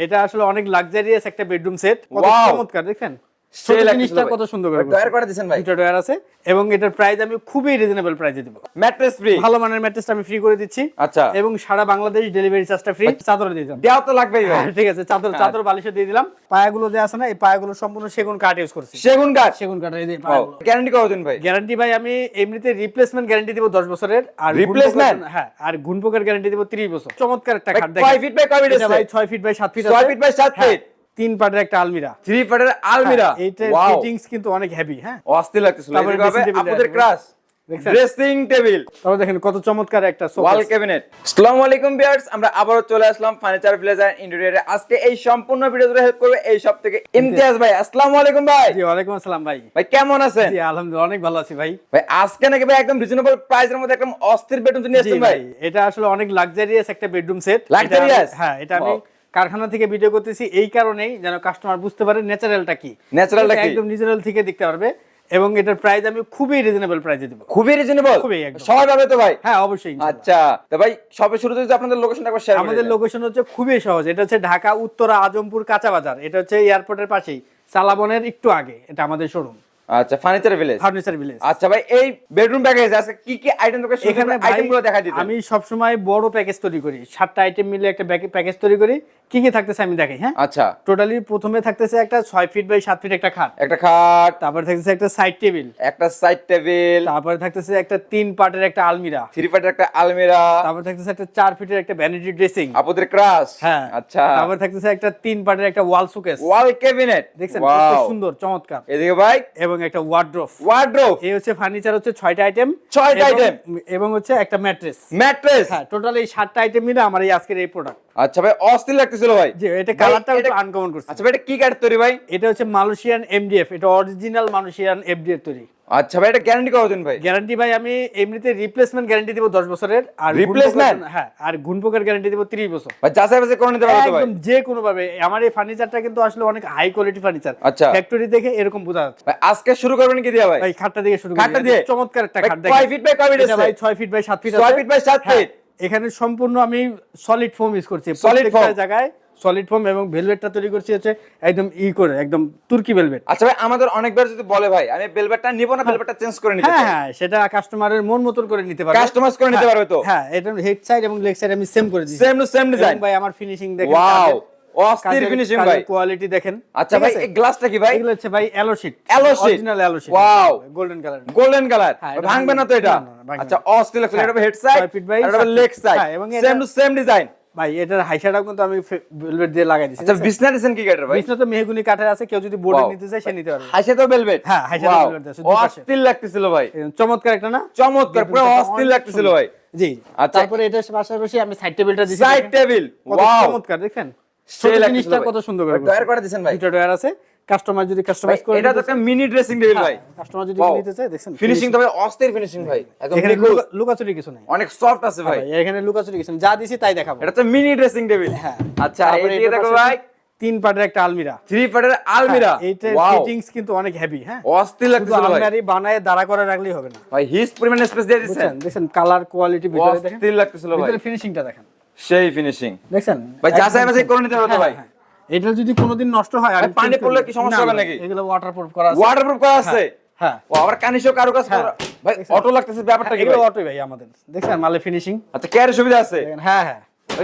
এটা আসলে অনেক লাক্সারিয়াস একটা বেডরুম সেট কত চমৎকার দেখছেন? লাগতেছিল জিনিসটা কত সুন্দর করে ডয়ার করে দিয়েছেন ভাই। দুটো ডয়ার আছে এবং এটার প্রাইস আমি খুবই রিজনেবল প্রাইসে দিব। ম্যাট্রেস ফ্রি ভালো মানের ম্যাট্রেসটা আমি ফ্রি করে দিচ্ছি। আচ্ছা। এবং সারা বাংলাদেশ ডেলিভারি চার্জটা ফ্রি চাদর দিয়ে দিলাম। দেওয়া তো লাগবেই ভাই। হ্যাঁ, ঠিক আছে চাদর চাদর বালিশে দিয়ে দিলাম। পায়াগুলো যে আছে না এই পায়াগুলো সম্পূর্ণ সেগুন কাঠ ইউজ করছি। সেগুন কাঠ? সেগুন কাঠ এই যে পায়াগুলো। গ্যারান্টি কতদিন ভাই? গ্যারান্টি ভাই আমি এমনিতে রিপ্লেসমেন্ট গ্যারান্টি দিব 10 বছরের আর? গুণপোকার- হ্যাঁ আর গুণপোকার গ্যারান্টি দিব 30 বছর। চমৎকার একটা কয় ফিট বাই কয় ফিট আছে? ভাই 6 feet by 7 feet by feet. তিন পাটের একটা আলমিরা। থ্রি পার্টের আলমিরা? হ্যাঁ, এইটার ওয়াও ফিটিংস কিন্তু অনেক হেভি হ্যাঁ? অস্থির লাগতেছিল। আপনাদের। ক্রাশ ড্রেসিং টেবিল তারপর দেখেন কত চমৎকার একটা ওয়াল ক্যাবিনেট আসসালামু আলাইকুম ভিউয়ার্স আমরা আবারও চলে আসলাম ফার্নিচার ভিলেজার ইন্টেরিয়রে আজকে এই সম্পূর্ণ ভিডিও জুড়ে হেল্প করবে এই সব থেকে ইমতিয়াজ ভাই। আসসালামু আলাইকুম ভাই। জি ওয়ালাইকুম আসসালাম ভাই। ভাই কেমন আছেন? জি আলহামদুলিল্লাহ অনেক ভালো আছি ভাই। ভাই আজকে নাকি ভাই একদম রিজনেবল প্রাইসের মধ্যে একদম অস্থির বেডরুম নিয়ে ভাই। এটা আসলে অনেক লাক্সারিয়াস একটা বেডরুম সেট Luxurious? হ্যাঁ এটা আমি. কারখানা থেকে ভিডিও করতেছি এই কারণেই যেন কাস্টমার বুঝতে পারে ন্যাচারালটা কি। কি? একদম ন্যাচারাল থেকে দেখতে পারবে এবং এটার প্রাইস আমি খুবই রিজনেবল প্রাইসে দেবো। খুবই রিজনেবল খুবই একদম। সবাই পাবে তো ভাই? হ্যাঁ অবশ্যই আচ্ছা তো ভাই সবে শুরুতে যদি আপনাদের লোকেশনটা একবার শেয়ার আমাদের লোকেশন হচ্ছে খুবই সহজ। এটা হচ্ছে ঢাকা উত্তরা আজমপুর কাঁচা বাজার। এটা হচ্ছে এয়ারপোর্টের পাশেই সালাবনের একটু আগে এটা আমাদের শোরুম আচ্ছা ফার্নিচার ভিলেজ ফার্নিচার ভিলেজ আচ্ছা ভাই এই বেডরুম প্যাকেজ আজকে কি কি আইটেম দরকার এখানে আইটেমগুলো দেখা দিতে? আমি সবসময় বড় প্যাকেজ তৈরি করি। সাতটা আইটেম মিলে একটা প্যাকেজ তৈরি করি। কি কি থাকতেছে আমি দেখাই হ্যাঁ? আচ্ছা। টোটালি প্রথমে থাকতেছে একটা ছয় ফিট বাই সাত ফিট একটা খাট। একটা খাট। তারপরে থাকতেছে একটা সাইড টেবিল একটা সাইড টেবিল তারপরে থাকতেছে একটা তিন পার্টের একটা আলমিরা। থ্রি পার্টের একটা আলমিরা। তারপরে থাকতেছে একটা চার ফিটের একটা ভ্যানিটি ড্রেসিং আপুদের ক্রাশ হ্যাঁ। আচ্ছা। তারপরে থাকতেছে একটা তিন পার্টের একটা ওয়াল সুকেস ওয়াল ক্যাবিনেট দেখছেন কত সুন্দর চমৎকার। এদিকে ভাই। এবং একটা ওয়ার্ড্রোফ ওয়ার্ড্রোফ এই হচ্ছে ফার্নিচার হচ্ছে ছয়টা আইটেম ছয়টা আইটেম এবং হচ্ছে একটা ম্যাট্রেস ম্যাট্রেস হ্যাঁ টোটাল এই সাতটা আইটেম মিলে আমার এই আজকের এই প্রোডাক্ট আচ্ছা ভাই অস্থির লাগতেছিল ভাই। জি এটা কালারটা একটু আনকমন করছে। আচ্ছা ভাই এটা কি কাঠ তৈরি ভাই? এটা হচ্ছে মালয়েশিয়ান এমডিএফ এটা অরিজিনাল মালয়েশিয়ান এফডিএফ তৈরি। আচ্ছা ভাই এটা গ্যারান্টি কতদিন ভাই গ্যারান্টি ভাই আমি এমনিতে রিপ্লেসমেন্ট গ্যারান্টি দিব 10 বছরের আর? গুণপোকার- হ্যাঁ আর গুণপোকার গ্যারান্টি দিব 30 বছর ভাই যাচাই বাছাই করে নিতে পারবে একদম যে কোনো ভাবে আমার এই ফার্নিচারটা কিন্তু আসলে অনেক হাই কোয়ালিটি ফার্নিচার আচ্ছা। ফ্যাক্টরি দেখে এরকম বোঝা যাচ্ছে ভাই আজকে শুরু করবেন কি দিয়া ভাই ভাই খাটটা দিয়ে শুরু। খাটটা দিয়ে? চমৎকার একটা খাট কয় ফিট বাই কয় ফিট আছে? ভাই 6 ফিট বাই 7 ফিট ছয় আছে ফিট বাই সাত হ্যাঁ, ফিট? এখানে সম্পূর্ণ আমি সলিড ফোম ইউজ করছি সলিড foam? জায়গায় সলিড ফোম এবং ভেলভেটটা তৈরি করছি হচ্ছে একদম ই করে একদম তুর্কি ভেলভেট আচ্ছা ভাই আমাদের অনেকবার যদি বলে ভাই আমি বেলবেটটা নিব না বেলবেটটা চেঞ্জ করে নিতে হ্যাঁ হ্যাঁ সেটা কাস্টমারের মন মতন করে নিতে পারবে। কাস্টমাইজ করে নিতে হ্যাঁ, পারবে তো? হ্যাঁ এটা হেড সাইড এবং লেগ সাইড আমি সেম করে দিয়েছি সেম টু সেম ডিজাইন ভাই আমার ফিনিশিং দেখেন ওয়াও অস্থির ফিনিশিং ভাই। কোয়ালিটি দেখেন। আচ্ছা ভাই? এই গ্লাসটা কি ভাই? এগুলো হচ্ছে ভাই yellow sheet Yellow sheet? Original yellow sheet Wow! Golden colour golden colour হ্যাঁ, ভাঙবে না তো এটা? আচ্ছা অস্থির লাগছে। হ্যাঁ, এটা হেড সাইড এটা লেগ সাইড হ্যাঁ, সেম টু সেম ডিজাইন ভাই এটার হাইসাটাও কিন্তু আমি ভেলভেট দিয়ে লাগাই দিয়েছি আচ্ছা বিছনা দিছেন কি কাটার ভাই? বিছনা তো মেহগুনি কাঠের আছে কেউ যদি বোর্ডে নিতে চায় সে নিতে পারবে। হাসে তো ভেলভেট হ্যাঁ, হাইসা তো velvet আছে, অস্থির লাগতেছিল ভাই। চমৎকার একটা না? চমৎকার পুরো অস্থির লাগতেছিল ভাই। জি। আচ্ছা। তারপরে এটার পাশাপাশি আমি সাইড টেবিলটা দিছি সাইড টেবিল ওয়াও চমৎকার দেখেন সেই জিনিসটা কত সুন্দর করে ডয়ার করে দিয়েছেন ভাই? দুটো ডয়ার আছে। কাস্টমার যদি কাস্টমাইজ করে এটা তো একটা মিনি ড্রেসিং টেবিল ভাই। কাস্টমার যদি নিতে চায় দেখছেন? ফিনিশিং তো ভাই অস্থির ফিনিশিং ভাই। একদম এখানে লুকাচুরি কিছু নাই। অনেক সফট আছে ভাই। ভাই, এখানে লুকাচুরি কিছু নেই। যা দিছি তাই দেখাবো। এটা তো মিনি ড্রেসিং টেবিল হ্যাঁ। আচ্ছা এদিকে দেখো ভাই। তিন পাটের একটা আলমিরা। থ্রি পার্টের আলমিরা। এইটার ওয়াও ফিটিংস কিন্তু অনেক হেভি হ্যাঁ। অস্থির লাগতেছিল ভাই। আলমারি বানায় দাঁড়া করে রাখলেই হবে না। ভাই হিস পরিমাণ স্পেস দিয়ে দিচ্ছেন। বুঝছেন দেখছেন কালার কোয়ালিটি ভিতরে দেখেন। অস্থির লাগতেছিল ভাই। ভিতরে ফিনিশিংটা দেখেন। সেই ফিনিশিং দেখছেন? ভাই যাচাই বাছাই করে নিতে হবে হ্যাঁ, ভাই। হ্যাঁ। এটা যদি কোনোদিন নষ্ট হয় আর পানি পড়লে কি সমস্যা হবে নাকি? এগুলো ওয়াটারপ্রুফ করা আছে। ওয়াটারপ্রুফ করা আছে? হ্যাঁ। ও আবার কানিশও কারও কাছে হ্যাঁ। ভাই অটো লাগতেছে ব্যাপারটা কি এগুলো ভাই? অটোই ভাই আমাদের। দেখছেন মালে ফিনিশিং আচ্ছা ক্যারি সুবিধা আছে? হ্যাঁ হ্যাঁ।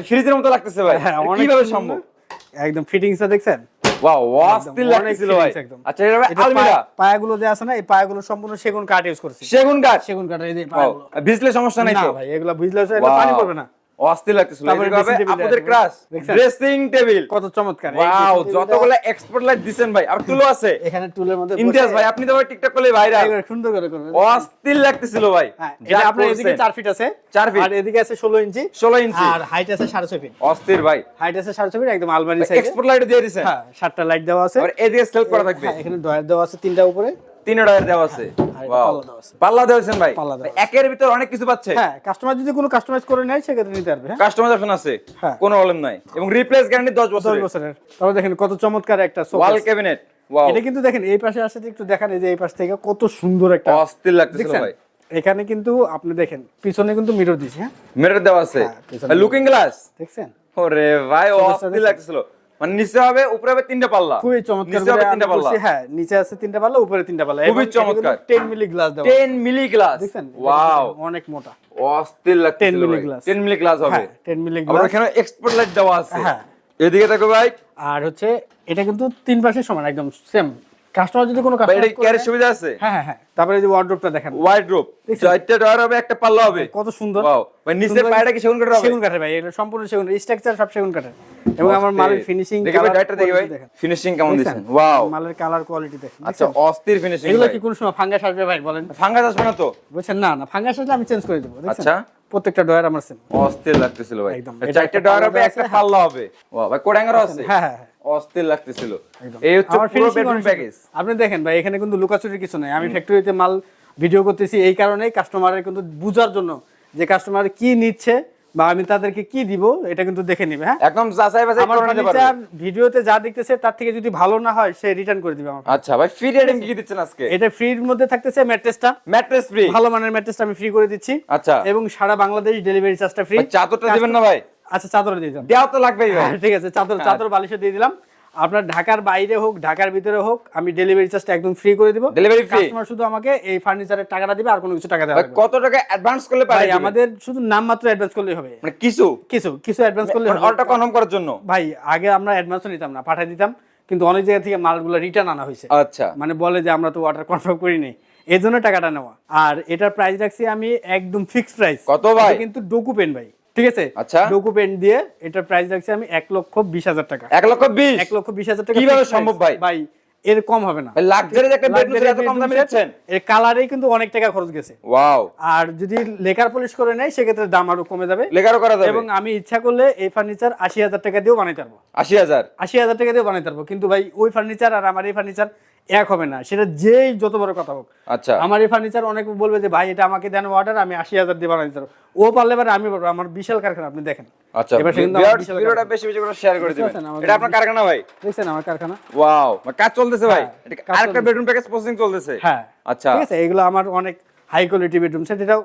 ফ্রিজের মতো লাগতেছে ভাই। হ্যাঁ কীভাবে সম্ভব? একদম ফিটিংসটা দেখছেন? ওয়াও অস্থির অনেক লাগতেছিল ভাই। আচ্ছা এটা আলমিরা? পায়া- পায়াগুলো যে আছে না এই পায়াগুলো সম্পূর্ণ সেগুন কাঠ ইউজ করছি। সেগুন কাঠ? সেগুন কাঠের এই যে পায়াগুলো। ভিজলে সমস্যা নাই তো? ভাই এগুলো বুঝলে এগুলো পানি পড়বে না। অস্থির লাগতেছিল। আপনাদের ক্রাশ ড্রেসিং টেবিল কত চমৎকার। ওয়াও এক্সপোর্ট লাইট দিছেন ভাই আর আছে। এখানে টুলের মধ্যে ভাই আপনি তো ভাই টিকটক করলে ভাইরাল সুন্দর করে করবেন। অস্থির লাগতেছিল ভাই। হ্যাঁ এটা আপনার এদিকে করছেন। 4 ফিট আছে। চার feet। আর এদিকে আছে 16 ইঞ্চি। 16 ইঞ্চি। আর হাইট আছে 6.5 ফিট অস্থির ভাই। হাইট আছে 6.5 ফিট একদম আলমারি সাইজে এক্সপোর্ট লাইট দিয়ে দিছেন। হ্যাঁ সাতটা লাইট দেওয়া আছে। আর এদিকে সেলফ করা থাকবে। হ্যাঁ, এখানে ডয়ার দেওয়া আছে তিনটা উপরে। তিন দেওয়া আছে। Wow. পাল্লা দেওয়া আছে। পাল্লা দেওয়াছেন ভাই? একের ভিতর অনেক কিছু পাচ্ছে। হ্যাঁ কাস্টমার যদি কোনো কাস্টমাইজ করে নেয় সেক্ষেত্রে নিতে পারবে হ্যাঁ। কাস্টমাইজেশন আছে। হ্যাঁ। কোনো প্রবলেম নাই। এবং রিপ্লেস গ্যারান্টি 10 বছর 10 বছরের। তারপর দেখেন কত চমৎকার একটা সোফা ওয়াল ক্যাবিনেট ওয়াও এটা কিন্তু দেখেন এই পাশে আসে একটু দেখান এই যে এই পাশ থেকে কত সুন্দর একটা অস্থির লাগতেছিল ভাই। এখানে কিন্তু আপনি দেখেন পিছনে কিন্তু মিরর দিছে হ্যাঁ। মিরর দেওয়া আছে। হ্যাঁ, লুকিং গ্লাস দেখছেন? ওরে ভাই অস্থির? লাগতেছিল। মানে নিচে হবে উপরে হবে তিনটা পাল্লা। খুবই চমৎকার নিচে হবে তিনটা পাল্লা। হ্যাঁ নিচে আছে তিনটা পাল্লা উপরে তিনটা পাল্লা। খুবই চমৎকার। 10 মিলি গ্লাস দাও 10 মিলি গ্লাস দেখছেন? ওয়াও অনেক মোটা। অস্থির লাগছে 10 মিলি গ্লাস 10 মিলি গ্লাস হবে। হ্যাঁ 10 মিলি আবার গ্লাস এখানে এক্সপোর্ট লাইট দেওয়া আছে। হ্যাঁ। এদিকে দেখো ভাই। আর হচ্ছে এটা কিন্তু তিন পাশে সমান একদম সেম কাস্টমার যদি কোনো কাস্টমার এটা ক্যারির সুবিধা আছে? হ্যাঁ হ্যাঁ হ্যাঁ। তারপরে যে ওয়ার্ড্রোপটা দেখেন। চারটা ডয়ার হবে একটা পাল্লা হবে। কত সুন্দর। ওয়াও ভাই নিচের পায়টা কি সেগুন কাঠের হবে? সেগুন কাঠের ভাই। এটা সম্পূর্ণ সেগুন স্ট্রাকচার সব সেগুন কাঠের। এবং আমার মালের ফিনিশিং দেখি ভাই দেখি ভাই। ফিনিশিং কেমন দিছেন ওয়াও মালের কালার কোয়ালিটি দেখেন। আচ্ছা অস্থির ফিনিশিং এগুলো কি কোনো সময় ফাঙ্গাস আসবে ভাই বলেন? ফাঙ্গাস আসবে না তো? বুঝছেন না না ফাঙ্গাস আসলে আমি চেঞ্জ করে দেবো আচ্ছা। প্রত্যেকটা ডয়ার আমার সেম অস্থির লাগতেছিল ভাই। চারটা ডয়ার হবে একটা পাল্লা হবে। ওয়াও ভাই আছে হ্যাঁ হ্যাঁ হ্যাঁ। অস্থির লাগতেছিল। এই হচ্ছে পুরো বেডরুম প্যাকেজ আপনি দেখেন ভাই এখানে কিন্তু লুকাচুরির কিছু নাই। আমি ফ্যাক্টরিতে মাল ভিডিও করতেছি এই কারণেই কাস্টমারের কিন্তু বুঝার জন্য যে কাস্টমার কি নিচ্ছে বা আমি তাদেরকে কি দিব এটা কিন্তু দেখে নিবে হ্যাঁ? একদম যাচাই বাছাই করে নিতে পারবে। ভিডিওতে যা দেখতেছে তার থেকে যদি ভালো না হয় সে রিটার্ন করে দিবে আমার আচ্ছা ভাই ফ্রি রেডিং কি দিচ্ছেন আজকে? এটা ফ্রির মধ্যে থাকতেছে ম্যাট্রেসটা ম্যাট্রেস ফ্রি ভালো মানের ম্যাট্রেসটা আমি ফ্রি করে দিচ্ছি। আচ্ছা। এবং সারা বাংলাদেশ ডেলিভারি চার্জটা ফ্রি চাদরটা দিবেন না ভাই। আচ্ছা চাদর দিয়ে দিলাম দেওয়া তো লাগবেই ভাই। হ্যাঁ, ঠিক আছে চাদর চাদর বালিশে দিয়ে দিলাম। আপনার ঢাকার বাইরে হোক ঢাকার ভিতরে হোক আমি ডেলিভারি চার্জটা একদম ফ্রি করে দিব। Delivery free? কাস্টমার শুধু আমাকে এই ফার্নিচারের টাকাটা দিবে আর কোনো কিছু টাকা না। কত টাকা অ্যাডভান্স করলে পারে আমাদের শুধু নাম মাত্র অ্যাডভান্স করলেই হবে। মানে কিছু? কিছু কিছু অ্যাডভান্স করলে হবে। অর্ডারটা কনফার্ম করার জন্য? ভাই আগে আমরা অ্যাডভান্সও নিতাম না পাঠিয়ে দিতাম কিন্তু অনেক জায়গা থেকে মালগুলো রিটার্ন আনা হয়েছে। আচ্ছা। মানে বলে যে আমরা তো অর্ডার কনফার্ম করিনি। এই জন্য টাকাটা নেওয়া। আর এটার প্রাইস রাখছি আমি একদম ফিক্সড প্রাইস কত ভাই? কিন্তু ডোকু পেন ভাই। ঠিক আছে? আচ্ছা। দিয়ে এটার প্রাইস রাখছি আমি এক লক্ষ বিশ হাজার টাকা। এক লক্ষ বিশ? এক লক্ষ বিশ হাজার টাকা কীভাবে সম্ভব ভাই? ভাই এর কম হবে না। লাক্সারি একটা বেডরুম এত কম দামে দিচ্ছেন এর কালারেই কিন্তু অনেক টাকা খরচ গেছে। ওয়াও আর যদি লেকার পলিশ করে নেয় সেক্ষেত্রে দাম আরও কমে যাবে। লেখারও করা যাবে। এবং আমি ইচ্ছা করলে এই ফার্নিচার আশি হাজার টাকা দিয়েও বানাইতে পারব। আশি হাজার? আশি হাজার টাকা দিয়েও বানাইতে পারব। কিন্তু ভাই ওই ফার্নিচার আর আমার এই ফার্নিচার এক হবে না। সেটা যেই যত বড় কথা হোক। আচ্ছা। আমার এই ফার্নিচার অনেক বলবে যে ভাই এটা আমাকে দেন অর্ডার আমি আশি হাজার দিয়ে বানাই ও পারলে এবার আমি পারব। আমার বিশাল কারখানা আপনি দেখেন। আচ্ছা আমার ভিউয়ার্স, বিশাল ভিডিওটা বেশি বেশি করে শেয়ার করে দিবেন। এটা আপনার কারখানা ভাই? দেখছেন আমার কারখানা? ওয়াও কাজ চলতেছে ভাই। হ্যাঁ, এটা আরেকটা বেডরুম প্যাকেজ প্রসেসিং চলতেছে। হ্যাঁ। আচ্ছা। ঠিক আছে এগুলো আমার অনেক হাই কোয়ালিটি বেডরুম সেট এটাও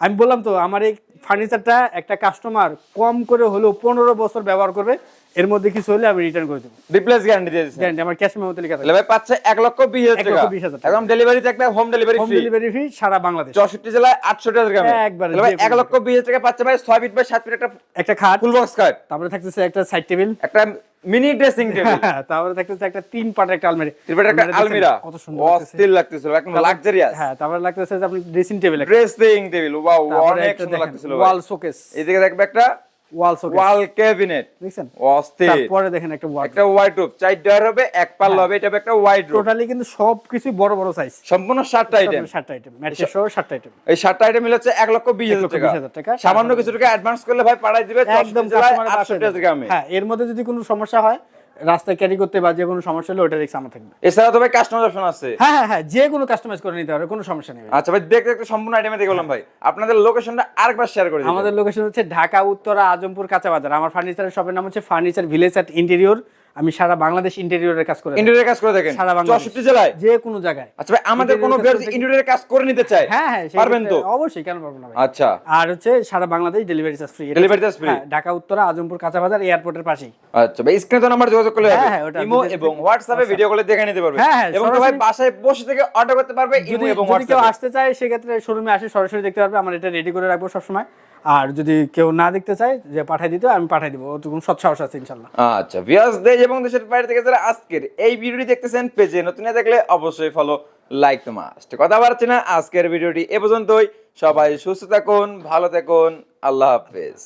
আমি বললাম তো আমার এই ফার্নিচারটা একটা কাস্টমার কম করে হলেও পনেরো বছর ব্যবহার করবে এর মধ্যে কিছু হলে আমি রিটার্ন করে দেবো। রিপ্লেস গ্যারান্টি দিয়ে দিচ্ছেন গ্যারান্টি আমার ক্যাশ মেমোতে লেখা থাকে ভাই পাচ্ছে এক লক্ষ বিশ হাজার এক লক্ষ টাকা। বিশ হাজার টাকা। একদম ডেলিভারিতে একটা home delivery home delivery free সারা বাংলাদেশ। চৌষট্টি জেলায় আটশো টাকা। গ্রামে একবারে ভাই এক লক্ষ বিশ হাজার টাকা পাচ্ছে ভাই ছয় ফিট বাই সাত ফিট একটা একটা খাট। ফুল বক্স কার্ড তারপরে থাকতেছে একটা সাইড টেবিল একটা মিনি ড্রেসিং টেবিল তারপরে দেখতেছি একটা তিন পাটের একটা আলমারি। ত্রিপাঠি একটা আলমিরা। কত সুন্দর অস্থির লাগতেছিল একদম লাক্সারিয়াস হ্যাঁ তারপরে লাগতেছে যে আপনি dressing table dressing table wow অনেক সুন্দর লাগতেছিল ওয়াল শোকেস এদিকে দেখবে একটা ওয়াল শোকেস ওয়াল ক্যাবিনেট দেখছেন? অস্থির। তারপরে দেখেন একটা ওয়াল একটা ওয়াইড্রোপ চার ডয়ার হবে এক পাল্লা হবে এটা একটা ওয়াইড্রোপ টোটালি কিন্তু সবকিছু বড় বড় সাইজ সম্পূর্ণ সাতটা আইটেম সাতটা আইটেম ম্যাট্রেস সহ সাতটা আইটেম এই সাতটা আইটেম মিলে হচ্ছে এক লক্ষ হাজার টাকা। টাকা। সামান্য কিছু টাকা অ্যাডভান্স করলে ভাই পাঠাই দিবে একদম টাকা হ্যাঁ এর মধ্যে যদি কোনো সমস্যা হয় রাস্তায় ক্যারি করতে বা যে কোনো সমস্যা হলে ওটা রিক্স আমার থাকবে। এছাড়া তবে কাস্টমার অপশন আছে। হ্যাঁ হ্যাঁ হ্যাঁ যে কোনো কাস্টমাইজ করে নিতে পারবে কোনো সমস্যা নেই আচ্ছা ভাই দেখতে দেখতে সম্পূর্ণ আইটেমে দেখে বললাম ভাই। আপনাদের লোকেশনটা আরেকবার শেয়ার করে দিন আমাদের লোকেশন হচ্ছে ঢাকা উত্তরা আজমপুর কাঁচা বাজার আমার ফার্নিচারের শপের নাম হচ্ছে ফার্নিচার ভিলেজ অ্যাট ইন্টেরিয়র আমি সারা বাংলাদেশ ইন্টেরিয়রের কাজ করে। ইন্টেরিয়র কাজ করে দেখেন সারা বাংলাদেশ। জেলায়? যে কোনো জায়গায়। আচ্ছা ভাই আমাদের কোনো কাজ করে নিতে চায়? হ্যাঁ হ্যাঁ পারবেন তো? অবশ্যই কেন পারব না ভাই। আচ্ছা। আর হচ্ছে সারা Bangladesh delivery charge free Delivery charge free? Dhaka Uttara Azampur কাঁচা বাজার এয়ারপোর্টের পাশেই। আচ্ছা ভাই স্ক্রিনে তো নাম্বার যোগাযোগ করলে হ্যাঁ, হবে। হ্যাঁ, ওটা ইমো এবং হোয়াটসঅ্যাপে ভিডিও কলে দেখে নিতে পারবে। হ্যাঁ, হ্যাঁ, এবং ভাই বাসায় বসে থেকে অর্ডার করতে পারবে ইমো এবং যদি কেউ আসতে চায় সেক্ষেত্রে শোরুমে আসে সরাসরি দেখতে পারবে আমরা এটা রেডি করে রাখব সবসময়। আর যদি কেউ না দেখতে চায় যে পাঠিয়ে দিতে আমি পাঠিয়ে দিব। ওটুকু সৎসাহস আছে, ইনশাল্লাহ। আচ্ছা ভিউয়ার্স দেশ এবং দেশের বাইরে থেকে যারা আজকের এই ভিডিওটি দেখতেছেন, পেজে নতুন দেখলে অবশ্যই ফলো লাইক তো মাস্ট কথা বাড়ছে না, আজকের ভিডিওটি এ পর্যন্তই। সবাই সুস্থ থাকুন, ভালো থাকুন, আল্লাহ হাফেজ।